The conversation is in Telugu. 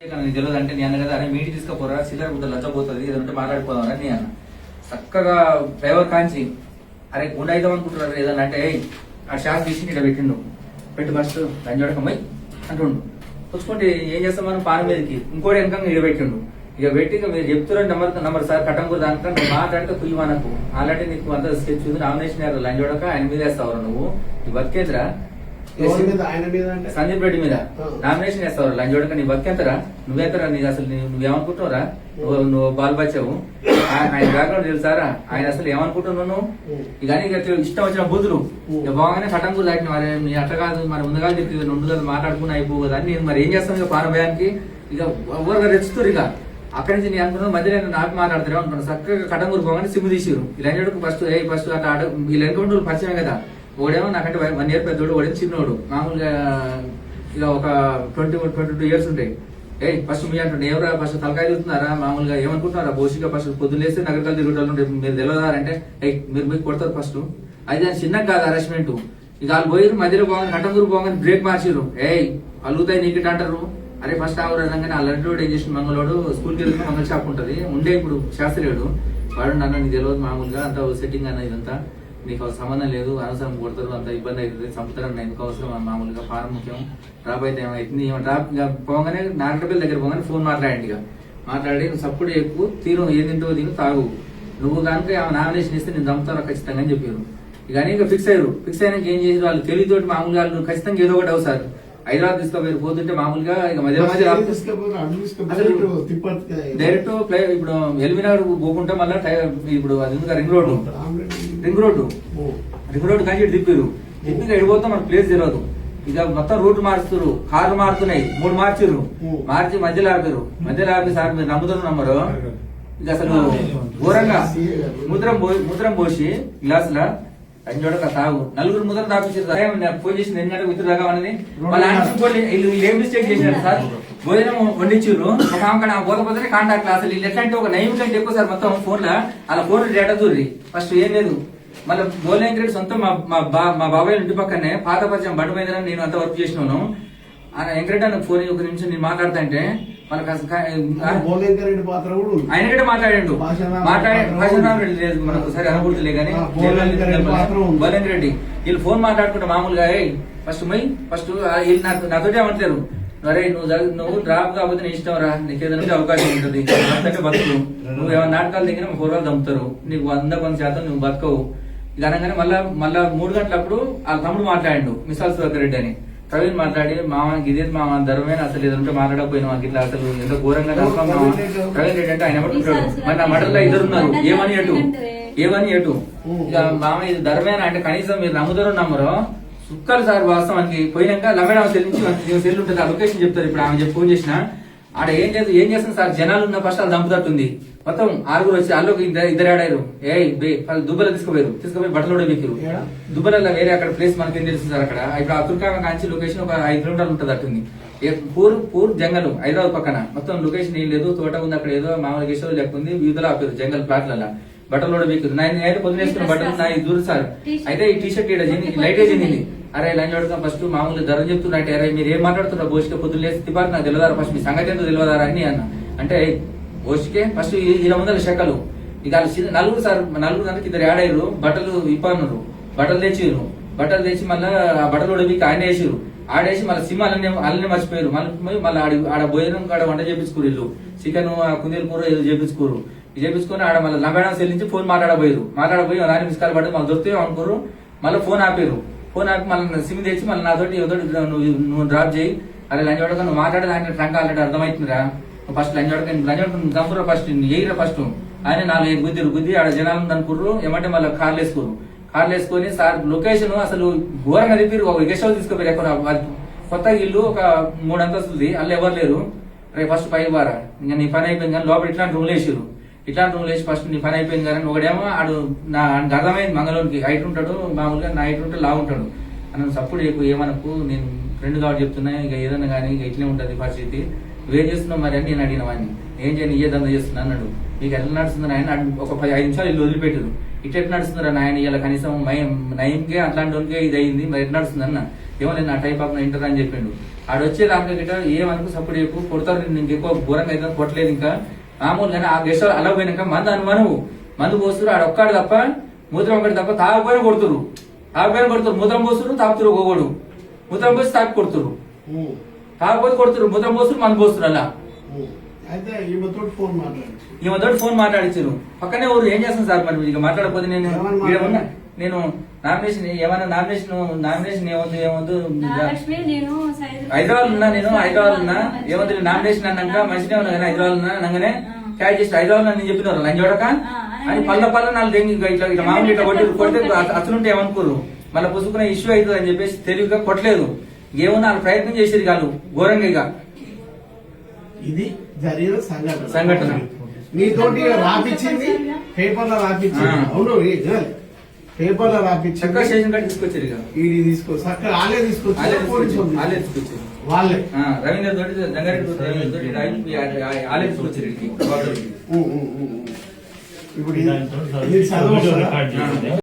తెలియదు అంటే నేను కదా అరే మీటి తీసుకుపోరా సిల్లర్ గుడ్డ లచ్చపోతుంది ఏదంటే మాట్లాడిపోదాం అని నేను అన్న. చక్కగా డ్రైవర్ కాంచి అరే గుండె అయిదాం అనుకుంటున్నారు ఏదన్నా అంటే "ఏయ్, ఆ షాప్ తీసి ఇక్కడ పెట్టిండు. పెట్టి ఫస్ట్ లంచోడకమ్మై అంటుండు. పుచ్చుకుంటే ఏం చేస్తాం మనం పాన మీదకి? ఇంకోటి వెనక ఇక్కడ పెట్టిండు. ఇక పెట్టి ఇక మీరు చెప్తున్నారు నెంబర్ నెంబర్ సార్ కట్టం కూడా దానికంటే మాట్లాడితే కుయ్యి మనకు. ఆల్రెడీ నీకు అంత స్కెచ్ ఉంది నామినేషన్ అయ్యారు చూడక ఆయన మీద వేస్తావు నువ్వు. ఈ బతికేంద్రా? సందీప్ రెడ్డి మీద. నామినేషన్ వేస్తావు లంచోడక నీ బతికెంతరా? నువ్వెంతరా? నీకు అసలు నీ- నువ్వేమనుకుంటున్నావురా? నువ్వు నువ్వు బాల్ బచ్చావు ఆయన బ్యాక్గ్రౌండ్ తెలుసారా? ఆయన అసలు ఏమనుకుంటున్నావు నువ్వు? ఇష్టం వచ్చిన బూతులు. బాగానే కటంకు దాటిన మరి నీ అట్లా కాదు మరి ముందుగా చెప్పి రెండు కదా మాట్లాడుకుని అయిపో కదా అని నేను మరి ఏం చేస్తాను ఇక పానభయానికి ఇక ఎవరుగా రెచ్చుతారు ఇక? అక్కడి నుంచి నేను అనుకున్నాను మధ్యలో నేను నాకు మాట్లాడతారు అనుకున్నాను. చక్కగా కటంగూరు పోగానే సిమ్ తీసిరు ఇలా ఫస్ట్ ఏ ఫస్ట్ అట్లా ఆడ వీళ్ళ వెనక పరిచయం కదా. ఓడేమో నాకంటే వన్ ఇయర్ పెద్దోడు ఓడేమో చిన్నోడు. మామూలుగా ఇక ఒక ట్వంటీ ట్వంటీ టూ ఇయర్స్ ఉంటాయి. ఏ ఫస్ట్ మీ అంటుండే ఎవరా ఫస్ట్ తలకాయ చూస్తున్నారా మామూలుగా ఏమనుకుంటున్నారా? బోసిగా ఫస్ట్ పొద్దున్న లేస్తే నగరకాలు తిరుగుతారు మీరు తెలియదారంటే ఏ మీరు మీకు కొడతారు ఫస్ట్ అది దాని చిన్నగా కాదు హరాస్మెంట్ ఇక వాళ్ళు పోయి మధ్యలో పోగానే కట్టంగూరు పోగానే బ్రేక్ మార్చిరు ఏయ్ అలుగుతాయి నీకు అంటారు. అరే ఫస్ట్ ఆవు అనగానే ఆ లడ్డు ఏం చేసిన మంగళోడు స్కూల్కి వెళ్తే మంగళ షాప్ ఉంటుంది. ఉండే ఇప్పుడు శాస్త్రియుడు వాడు నన్ను నీకు తెలియదు మామూలుగా అంత సెట్టింగ్ అన్న ఇదంతా. నీకు అవసరం సంబంధం లేదు అనవసరం కొడతారు అంత ఇబ్బంది అవుతుంది చంపుతారు ఎందుకు అవసరం మామూలుగా ఫారం ముఖ్యం. డ్రాప్ అయితే ఏమైతుంది? ఏమో డ్రాప్ పోగానే నాగరపల్లి దగ్గర పోగానే ఫోన్ మాట్లాడండి ఇక. మాట్లాడి నువ్వు సప్పుడు ఎక్కువ తీరు ఏం తింటావో తిను తాగు. నువ్వు కనుక ఆమె నామినేషన్ ఇస్తే నేను చంపుతాను ఖచ్చితంగా అని చెప్పారు. ఇక అని ఇక ఫిక్స్ అయ్యారు. ఫిక్స్ అయినాక ఏం చేసారు వాళ్ళు తెలివితోటి మామూలుగా వాళ్ళు ఖచ్చితంగా ఏదో ఒకటి అవుతారు. హైదరాబాద్ తీసుకోపోయారు పోతుంటే మామూలుగా ఇక మధ్య మధ్య డైరెక్ట్ ఇప్పుడు ఎలిమినార్ పోకుంటే మళ్ళీ ఇప్పుడు అది ring road ring road. Ring road కానీ ఇటు తిప్పారు తిప్పి ఎడిపోతే మనకు ప్లేస్ తెలియదు ఇక మొత్తం రూట్ మారుస్తారు కార్లు మారుతున్నాయి. మూడు మార్చిర్రు. మార్చి మధ్యలో ఆపారు. మధ్యలో ఆపి సార్ మీరు నమ్ముతారు నమ్మరు ఇక అసలు ఘోరంగా. ముద్రం ముద్రం పోసి గ్లాసుల చూడక తాగు. నలుగురు ముద్రం తాపించారు ఫోన్ చేసి నేను గంటకు విత్తురు తాగామని వాళ్ళ ఏం మిస్టేక్ చేసినారు సార్? భోజనం వండించారు ఒక ఆమె పోకపోతే కాంటాక్ట్ అసలు వీళ్ళు ఎట్లా అంటే ఒక కంటే ఎక్కువ సార్ మొత్తం ఫోన్లో అలా ఫోన్ డేటా చూర్రి ఫస్ట్ ఏం లేదు. మళ్ళీ గోలెంకరెడ్డి సొంతం మా మా బా మా బాబాయ్ ఇంటి పక్కనే పాత పరిచయం బండి మీద నేను అంత వర్క్ చేసినాను. ఆయన వెంకరెడ్డి నాకు ఫోన్ ఒక నిమిషం నేను మాట్లాడతా అంటే వాళ్ళకి ఆయన కూడా మాట్లాడిండు. మాట్లాడి లేదు మనకు సరే అనుకుంటులే కానీ బోలేంద్ర రెడ్డి వీళ్ళు ఫోన్ మాట్లాడుకుంటే మామూలుగా ఫస్ట్ మై ఫస్ట్ వీళ్ళు నాకు నాతోటి ఏమంటారు అరే నువ్వు నువ్వు డ్రాప్ కాకపోతే నీ ఇష్టం రా నీకు ఏదైనా అవకాశం ఉంటుంది. అంతకంటే బతుకు. నువ్వు ఏమైనా నాటకాలు దగ్గర పూర్వాలు చంపుతారు నీకు వంద కొంత శాతం నువ్వు బతకవు. ఇది అనగానే మళ్ళా మళ్ళా మూడు గంటలప్పుడు వాళ్ళ తమ్ముడు మాట్లాడిండు మిసాల్ సుధాకర్ రెడ్డి అని. ప్రవీణ్ మాట్లాడి మామ ఇదే మామ ధర్మమైన? అసలు ఏదంటే మాట్లాడకపోయినా మాకు ఇట్లా అసలు ఎంత ఘోరంగా. ప్రవీణ్ రెడ్డి. అంటే ఆయన ఎవరు ఉంటాడు మరి నా మడలో ఇద్దరు ఉన్నారు ఏమని ఎటు ఏమని ఎటు ఇక మామ ఇది ధర్మేనా అంటే కనీసం మీరు నమ్ముతారో నమ్మరో సుక్కలు సార్ వాస్తవానికి పోయినాక లమ్మేడామ సెల్ నుంచి సెల్ ఉంటుంది ఆ లొకేషన్ చెప్తారు. ఇప్పుడు ఆమె చెప్పి ఫోన్ చేసిన ఆడ ఏం చేస్తుంది ఏం చేస్తుంది సార్? జనాలు ఉన్న ఫస్ట్ అది దంపుతట్టుంది. మొత్తం ఆరుగురు వచ్చి అల్లోకి ఇద్దరు ఇద్దరు ఆడారు ఏ బే వాళ్ళు దుబ్బలో తీసుకుపోయారు. తీసుకుపోయి బట్టలు కూడా వెక్కిరు ఏడా? దుబ్బలలో వేరే అక్కడ ప్లేస్ మనకేం తెలుస్తుంది సార్ అక్కడ? ఇప్పుడు అతుర్కామ కాంచి లొకేషన్ ఒక ఐదు కిలోమీటర్లు ఉంటుంది అట్టుంది. ఏ- పూర్ పూర్ జంగల్ హైదరాబాద్ పక్కన. మొత్తం లొకేషన్ ఏం లేదు. తోట ఉంది అక్కడ ఏదో మామూలుగా గెస్ట్ లేకుంది. వీధిలో ఆపారు జంగల్ ప్లాట్లలో బట్టలు కూడా వీకురు నేను పొద్దున వేసుకున్న బట్టలు నా దూరం సార్. అయితే ఈ టీ షర్ట్ లైట్ చెందింది అరే లైన్ అడుగుతాం ఫస్ట్ మామూలు ధర చెప్తున్నట్టే అరే మీరు ఏం మాట్లాడుతున్నారు? బోసిక పొద్దున్న లేసి తిప్పారు? నాకు తెలియదారు ఫస్ట్. మీ సంగతి ఏంటో తెలియదారా అని అన్న. అంటే భోషికే ఫస్ట్ ఇరవై వందల శకలు ఇక నలుగురు సార్ నలుగురు దానికి ఇద్దరు యాడ్ అయ్యారు. బట్టలు ఇప్పన్నారు బట్టలు తెచ్చిర్రు. బట్టలు తెచ్చి మళ్ళీ ఆ బట్టలు కూడా ఆయన వేసిరు ఆడేసి మళ్ళీ సిమ్ అల్లనే అల్లనే మర్చిపోయారు. మళ్ళీ పోయి మళ్ళీ ఆడి ఆడ భోజనం కాడ వంట చేపించుకోరు వీళ్ళు. చికెన్ కుందేలు కూర ఏదో చేపించుకోరు చేపించుకొని ఆడ మళ్ళీ లంబేడా చెల్లించి ఫోన్ మాట్లాడబోయారు. మాట్లాడబోయి నాని మిస్ కాల్ పడి మళ్ళీ దొరికితే అనుకోరు మళ్ళీ ఫోన్ ఆపారు. ఫోన్ మళ్ళీ సిమ్ తెచ్చి మళ్ళీ నాతోటి ఏదో నువ్వు నువ్వు డ్రాప్ చేయి. అరే లంచ్ వాడక నువ్వు మాట్లాడేది ఆయన ట్రంక్ ఆల్రెడీ అర్థమవుతుందిరా. ఫస్ట్ లంచ్ వాడక లంచ్ వాడక ఫస్ట్ ఎయిరా ఫస్ట్ ఆయన నాలుగు ఐదు గుద్దిరు గుద్ది ఆడ జనాలు అనుకుర్రు ఏమంటే మళ్ళీ కార్లు వేసుకోరు. కార్లు వేసుకొని సార్ లొకేషన్ అసలు ఘోరంగా తిప్పిరు ఒక గెస్ట్ హౌస్ తీసుకుపోయారు ఎక్కడ? కొత్త ఇల్లు ఒక మూడు అంతస్తుంది అందులో ఎవరు లేరు? రేపు ఫస్ట్ పై బారా ఇంకా నీ పని అయిపోయింది కానీ లోపల ఇట్లాంటి రూమ్లు వేసిరు ఇట్లాంటి నువ్వు లేచి ఫస్ట్ నీ పని అయిపోయింది కానీ ఒకడేమో ఆడు నా అర్థమైంది మంగళూరుకి. హైట్ ఉంటాడు మామూలుగా నా హైట్ ఉంటే లా ఉంటాడు. అని సప్పుడు చెప్పు ఏమనకు నేను ఫ్రెండ్ కాబట్టి చెప్తున్నా ఇక ఏదన్నా కానీ ఇక ఇట్లే ఉంటుంది పరిస్థితి. నువ్వేం చేస్తున్నావు మరి అని నేను అడిగిన వాడిని. ఏం చేయను ఇయ్యే దంద చేస్తున్నా అన్నాడు. మీకు ఎట్లా నడుస్తుంది ఆయన ఒక పది ఐదు నిమిషాలు ఇల్లు వదిలిపెట్టారు ఇట్లా ఎట్లా నడుస్తుందిరా నాయన ఇలా కనీసం మై నయంకే అట్లాంటి వానికే ఇది అయింది మరి ఎట్లా నడుస్తుంది అన్న. ఏమో నేను నా టైప్ ఆఫ్ ఇంటర్ అని చెప్పిండు. ఆడ వచ్చే గిట్ట ఏమనుకు సపోర్ట్ చెప్పు కొడతారు నేను ఇంకెక్కువ ఘోరంగా అయితే కొట్టలేదు ఇంకా. మామూలుగానే ఆ గెస్ట్ అలా పోయినాక మందు అనుమానం మందు పోస్తురు ఆడ ఒక్కడు తప్ప మూత్రం ఒకటి తప్ప తాగపోయిన కొడుతురు. తాగపోయిన కొడుతురు మూత్రం పోస్తురు తాపుతురు ఒకడు మూత్రం పోసి తాపి కొడుతురు. తాగపోతే కొడుతురు మూత్రం పోస్తురు మందు పోస్తురు అలా. ఈమెతో ఫోన్ మాట్లాడించారు పక్కనే ఊరు ఏం చేస్తాను సార్ మరి? ఇక మాట్లాడకపోతే నేను ఉన్నా. నేను నామినేషన్ ఏమన్నా నామినేషన్ నామినేషన్ ఏముంది ఏముంది నాగలక్ష్మి నేను సైదు- హైదరాబాద్ ఉన్నా నేను హైదరాబాద్ ఉన్నా. ఏమంటే నామినేషన్ అన్నాక మంచిగా ఉన్నా కానీ హైదరాబాద్ ఉన్నా అనగానే క్యాచ్ చేసి హైదరాబాద్ నేను చెప్పిన లంచ్ చూడక అని పల్ల పల్ల నాలుగు దెంగి ఇట్లా ఇట్లా మామూలు ఇట్లా కొట్టి కొడితే అసలుంటే ఏమనుకోరు. మళ్ళీ పుసుకునే ఇష్యూ అవుతుంది అని చెప్పేసి తెలివిగా కొట్టలేదు. ఏమన్నా వాళ్ళు ప్రయత్నం చేసేది కాదు ఘోరంగా ఇక. ఇది జరిగిన సంఘటన. సంఘటన. నీతోటి రాపిచ్చింది పేపర్లో రాపిచ్చింది. అవును పేపర్లో చక్కగా రాపిచ్చింది స్టేషన్ కాడ తీసుకొచ్చారు ఇక. ఇది తీసుకో చక్కగా వాళ్ళే తీసుకొచ్చి తీసుకొచ్చారు వాళ్ళే. తీసుకొచ్చారు. వాళ్ళే. ఆ, రవీంద్ర తోటి రంగారెడ్డి తోటి రవీంద్ర తోటి వాళ్ళే తీసుకొచ్చారు. ఇప్పుడు చదవచ్చా?